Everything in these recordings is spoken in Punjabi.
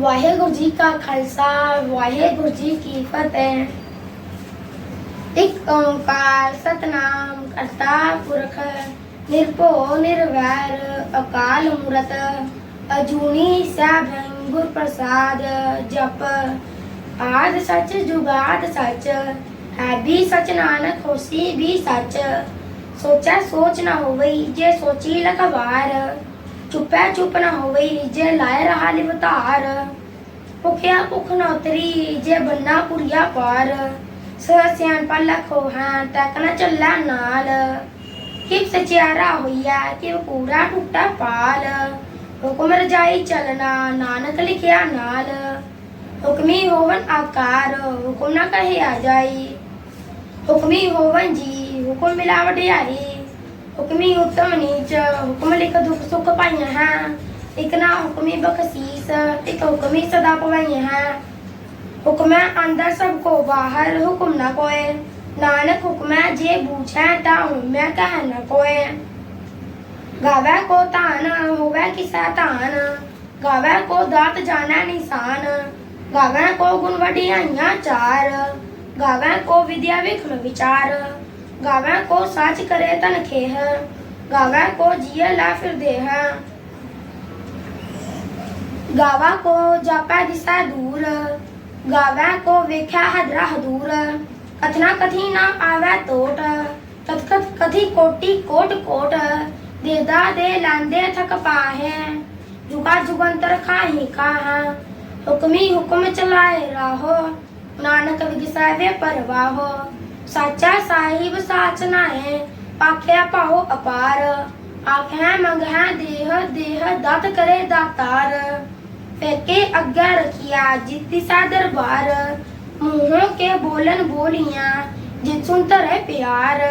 ਵਾਹਿਗੁਰੂ ਜੀ ਕਾ ਖਾਲਸਾ, ਵਾਹਿਗੁਰੂ ਜੀ ਕੀ ਫਤਿਹ। ਇੱਕ ਓੰਕਾਰ ਸਤਨਾਮ ਕਰਤਾ ਪੁਰਖ, ਨਿਰਭਉ, ਨਿਰਵੈਰ, ਅਕਾਲ ਮੂਰਤ, ਅਜੂਨੀ ਸੈਭੰ ਗੁਰ ਪ੍ਰਸਾਦ ਜਪ। ਆਦ ਸੱਚ, ਜੁਗਾਦ ਸੱਚ, ਹੈ ਵੀ ਸਚ ਨਾਨਕ, ਹੋਸੀ ਵੀ ਸੱਚ। ਸੋਚੈ ਸੋਚ ਨਾ ਹੋਵਈ, ਜੇ ਸੋਚੀ ਲਖਵਾਰ ਚੁੱਪੈ ਚੁੱਪ ਨਾ ਹੋਵੇ ਜੇ ਲਾਇ ਰਹਾ ਲਿਵਤਾਰ ਭੁਖਿਆ ਭੁਖ ਨਾ ਉਤਰੀ, ਜੇ ਬੰਨਾ ਪੁਰੀਆ ਪਾਰ। ਸਹ ਸਿਆਣ ਪੱਲਾ ਖੋਹਾਂ ਤੱਕ ਨਾ ਚੱਲਾ ਨਾਲ। ਕਿ ਸਚਿਆਰਾ ਹੋਈਆ ਕਿ ਪੂਰਾ ਟੁੱਟਾ ਪਾਲ। ਹੁਕਮ ਰਜਾਈ ਚਲਣਾ, ਨਾਨਕ ਲਿਖਿਆ ਨਾਲ। ਹੁਕਮੀ ਹੋਵਨ ਆਕਾਰ, ਹੁਕਮ ਨਾ ਕਹੇ ਆ ਜਾਈ। ਹੁਕਮੀ ਹੋਵਨ ਜੀ, ਹੁਕਮ ਮਿਲਾਵਟ ਆਈ। ਹੁਕਮੀ ਉਤਮ ਨੀਚ ਹੁਕਮ ਲਿਖ ਦੁਖ ਸੁਖ ਪਾਈਆਂ ਹੈ। ਇਕ ਨਾ ਹੁਕਮੀ ਬਖਸ਼ੀਸ, ਇਕ ਹੁਕਮੀ ਸਦਾ ਪਵਾਈਆਂ ਹੈ। ਹੁਕਮੈ ਅੰਦਰ ਸਭ ਕੋ ਬਾਹਰ, ਹੁਕਮ ਨਾ ਕੋਏ। ਨਾਨਕ ਹੁਕਮੈ ਜੇ ਬੂਝੈ ਤਾ ਮੈਂ ਕਹਿ ਨਾ ਕੋਏ। ਗਾਵੈ ਕੋ ਤਾਨ ਹੋਵੈ ਕਿਸਾ ਤਾਨ ਗਾਵੇ ਕੋ ਦਾਤ ਜਾਣੈ ਨਿਸ਼ਾਨ। ਗਾਵੈ ਕੋ ਗੁਣ ਵਡਿਆਈਆਂ ਚਾਰ। ਗਾਵੈ ਕੋ ਵਿਦਿਆ ਵਿਖਣ ਵਿਚਾਰ। ਗਾਵੇ ਕੋ ਸਾਚ ਕਰੇ ਤਨ ਖੇਹ, ਗਾਵੇ ਕੋ ਜੀਏ ਲਾ ਫਿਰ ਦੇਹ। ਗਾਵਾ ਕੋ ਜਾਪੈ ਦਿਸਾ ਦੂਰ, ਗਾਵੇ ਕੋ ਵੇਖਿਆ ਹਦਰਾ ਹਦੂਰ ਕਥਨਾ ਕਥੀ ਨਾ ਆਵੈ ਟੋਟ ਤਤ ਕਥ ਕਥੀ ਕੋਟੀ ਕੋਟ ਕੋਟ। ਦੇਦਾ ਦੇ ਲਾਂਦੇ ਥਕ ਪਾਹੇ, ਜੁਗਾ ਜੁਗੰਤਰ ਖਾਹੀ ਖਾਹ। ਹੁਕਮੀ ਹੁਕਮ ਚਲਾਏ ਰਾਹੋ, ਨਾਨਕ ਵਿਗਸਾਵੇ ਪਰਵਾਹੋ। ਸਾਚਾ ਸਾਹਿਬ ਸਾਚ ਨਾਏ ਆਖਿਆ ਭਾਉ ਅਪਾਰ। ਆਖਿਆ ਮੰਗਿਆ ਦੇਹ ਦੇਹ ਦਤ ਕਰੇ ਦਾਤਾਰ। ਫੇਕੇ ਅੱਗਾ ਰਖਿਆ ਜਿੱਤੀ ਸਾ ਦਰਬਾਰ। ਮੂੰਹੋਂ ਕੇ ਬੋਲਨ ਬੋਲੀਆਂ ਜਿਤ ਸੁਨ ਧਰੇ ਪਿਆਰ।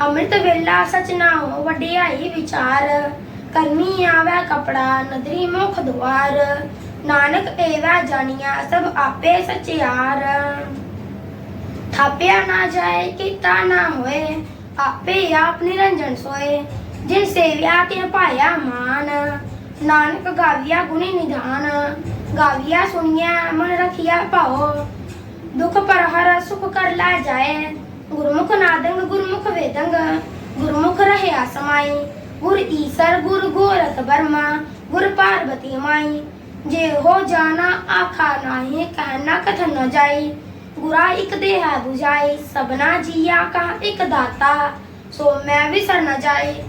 ਅੰਮ੍ਰਿਤ ਵੇਲਾ ਸਚ ਨਾਉ ਵਡਿਆਈ ਵਿਚਾਰ। ਕਰਮੀ ਆਵੈ ਕਪੜਾ, ਨਦਰੀ ਮੁਖ ਦੁਆਰ। ਨਾਨਕ ਏਵਾ ਜਾਣੀਆ ਸਭ ਆਪੇ ਸਚਿਆਰ। ਥਾਪਿਆ ਨਾ ਜਾਏ, ਕੀਤਾ ਨਾ ਹੋਏ, ਆਪੇ ਆਪ ਨਿਰੰਜਨ ਸੋਏ, ਜਿਨ ਸੇਵਿਆ ਤੇ ਪਾਇਆ ਮਾਨ। ਨਾਨਕ ਗਾਵਿਆ ਗੁਣੀ ਨਿਧਾਨ, ਗਾਵਿਆ ਸੁਣਿਆ ਮਨ ਰਖਿਆ ਭਾਉ। ਦੁਖ ਪਰ ਹਰ ਸੁਖ ਕਰ ਲਾ ਜਾਏ, ਗੁਰਮੁਖ ਨਾਦੰਗ, ਗੁਰਮੁਖ ਵੇਦੰਗ। ਗੁਰਮੁਖ ਰਹਿਆ ਸਮਾਈ, ਗੁਰ ਈਸਰ, ਗੁਰ ਗੋਰਖ ਬਰਮਾ ਗੁਰ ਪਾਰਬਤੀ ਮਾਈ। ਜੇ ਹੋ ਜਾਣਾ ਆਖਾ ਨਾਹੀ ਕਹਿਣਾ ਕਥਨ ਨ ਜਾਈ। ਗੁਰਾ ਇਕ ਦੇਹ 부ਜਾਈ ਸਬਨਾ ਜੀਆ ਕਾ ਇਕ ਦਾਤਾ, ਸੋ ਮੈਂ ਵੀ ਸਰ ਨ ਜਾਈ